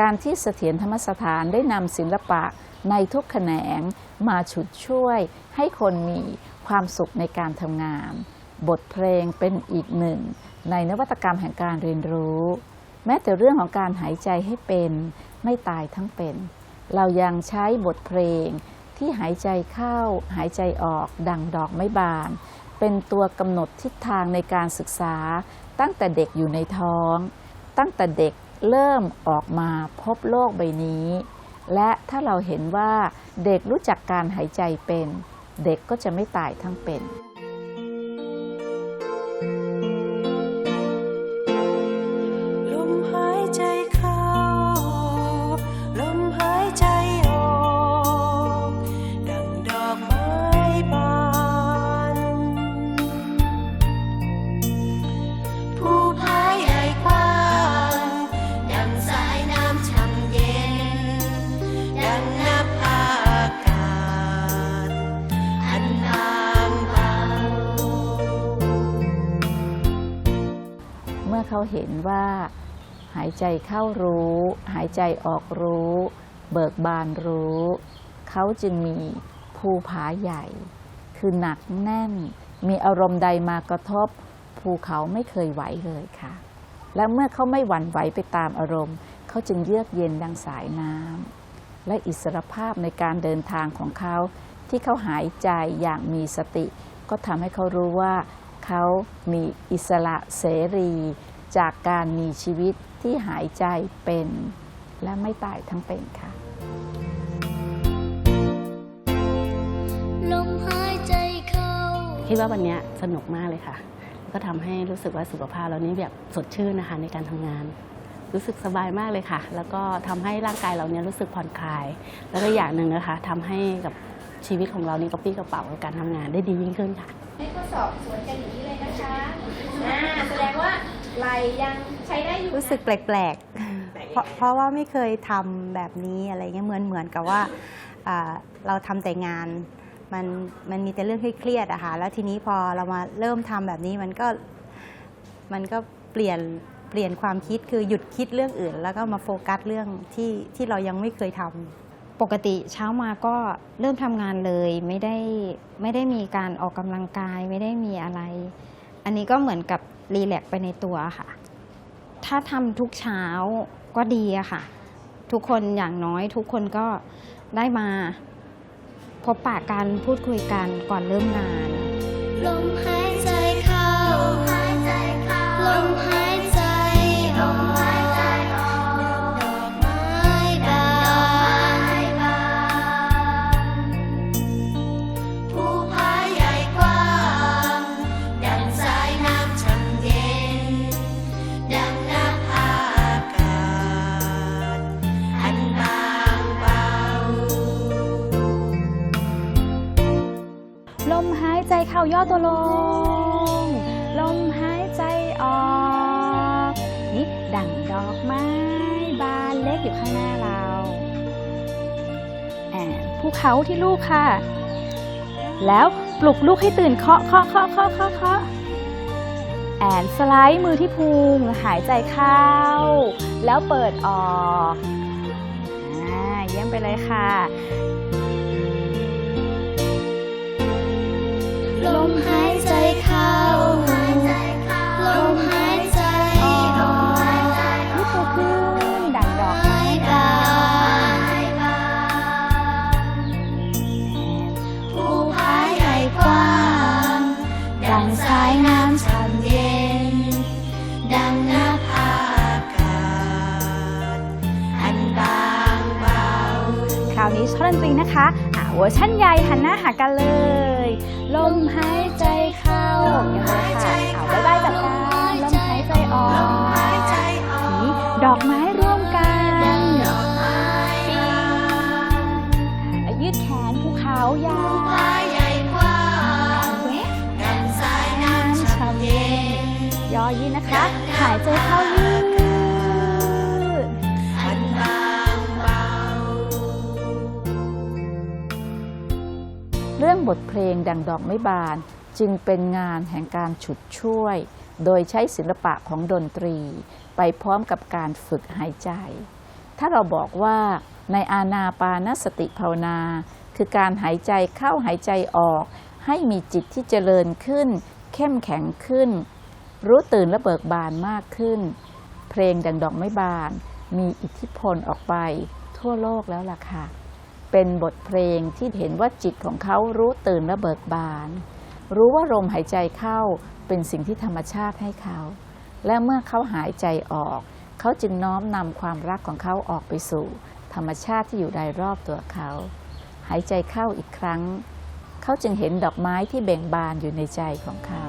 การที่เสถียรธรรมสถานได้นำศิลปะในทุกแขนงมาฉุดช่วย ให้คนมีความสุขในการทำงาน บทเพลงเป็นอีกหนึ่ง ในนวัตกรรมแห่งการเรียนรู้ แม้แต่เรื่องของการหายใจให้เป็น ไม่ตายทั้งเป็น เรายังใช้บทเพลงที่หายใจเข้าหายใจออกดังดอกไม้บาน เป็นตัวกำหนดทิศทางในการศึกษา ตั้งแต่เด็กอยู่ในท้อง ตั้งแต่เด็ก เริ่มออกมาพบโลกใบนี้ และถ้าเราเห็นว่าเด็กรู้จักการหายใจเป็น เด็กก็จะไม่ตายทั้งเป็น เขาเห็นว่า หายใจเข้ารู้ หายใจออกรู้ เบิกบานรู้ เขาจึงมีภูผาใหญ่ คือหนักแน่น มีอารมณ์ใดมากระทบ ภูเขาไม่เคยไหวเลยค่ะ และเมื่อเขาไม่หวั่นไหวไปตามอารมณ์ เขาจึงเยือกเย็นดังสายน้ำและอิสรภาพในการเดินทางของเขา ที่เขาหายใจอย่างมีสติ ก็ทำให้เขารู้ว่าเขามีอิสระเสรี จากการมีชีวิตที่หายใจเป็น และไม่ตายทั้งเป็นค่ะลมหายใจเข้าคิดว่าวันเนี้ยสนุกมากเลยค่ะแล้วก็ทำให้รู้สึกว่าสุขภาพเรานี้แบบสดชื่นนะคะในการทำงาน รู้สึกสบายมากเลยค่ะ แล้วก็ทำให้ร่างกายเราเนี่ยรู้สึกผ่อนคลาย แล้วก็อย่างหนึ่งนะคะทำให้กับชีวิตของเรานี่กระปรี้กระเป๋ากับการทำงานได้ดียิ่งขึ้นค่ะให้ข้อสอบสวนกันอย่างนี้เลยนะคะอ่าแสดงว่า ไหลยังใช้ได้อยู่รู้สึกแปลกๆ เพราะเพราะว่าไม่เคยทำแบบนี้อะไรเงี้ยเหมือนเหมือนกับว่าอ่าเราทำแต่งานมันมันมีแต่เรื่องเครียดๆอะค่ะแล้วทีนี้พอเรามาเริ่มทำแบบนี้มันก็มันก็เปลี่ยนเปลี่ยนความคิดคือหยุดคิดเรื่องอื่น แล้วก็มาโฟกัสเรื่องที่ที่เรายังไม่เคยทำปกติเช้ามาก็เริ่มทำงานเลยไม่ได้ไม่ได้มีการออกกำลังกายไม่ได้มีอะไร อันนี้ก็เหมือนกับรีแลกซ์ไปในตัวค่ะ ถ้าทำทุกเช้าก็ดีอะค่ะ ทุกคนอย่างน้อยทุกคนก็ได้มาพบปะกันพูดคุยกันก่อนเริ่มงาน ลมหายใจเข้าลมหายใจ ย่อตัวลง ลมหายใจออกนี่ดั่งดอกไม้บานเล็กอยู่ข้างหน้าเราแอนภูเขาที่ลูกค่ะ แล้วปลุกลูกให้ตื่นเคาะเคาะเคาะเคาะเคาะเคาะแอนสไลด์มือที่พุงหายใจเข้า แล้วเปิดออกอ่าเยี่ยมไปเลยค่ะ นี้ช่อดนตรีนะคะอะเวอร์ชั่นใหญ่หันหน้าหากันเลย ลมหายใจเข้าอย่างเลยค่ะเอาบ๊ายบายจับกันลมหายใจออกลมหายใจออกนี่ดอกไม้ร่วมกันดอกไม้บานอะยืดแขนภูเขายาวภูผาใหญ่กว้างแวะดังสายน้ำช่ำเย็นย่อยืดนะคะ หายใจเข้ายืด เรื่องบทเพลงดังดอกไม้บาน จึงเป็นงานแห่งการฉุดช่วย โดยใช้ศิลปะของดนตรี ไปพร้อมกับการฝึกหายใจ ถ้าเราบอกว่าในอานาปานสติภาวนา คือการหายใจเข้าหายใจออก ให้มีจิตที่เจริญขึ้น เข้มแข็งขึ้น รู้ตื่นและเบิกบานมากขึ้น เพลงดังดอกไม้บาน มีอิทธิพลออกไปทั่วโลกแล้วล่ะค่ะ เป็นบทเพลงที่เห็นว่าจิตของเขารู้ตื่นและเบิกบาน รู้ว่าลมหายใจเข้าเป็นสิ่งที่ธรรมชาติให้เขา และเมื่อเขาหายใจออก เขาจึงน้อมนำความรักของเขาออกไปสู่ ธรรมชาติที่อยู่รายรอบตัวเขา หายใจเข้าอีกครั้ง เขาจึงเห็นดอกไม้ที่เบ่งบานอยู่ในใจของเขา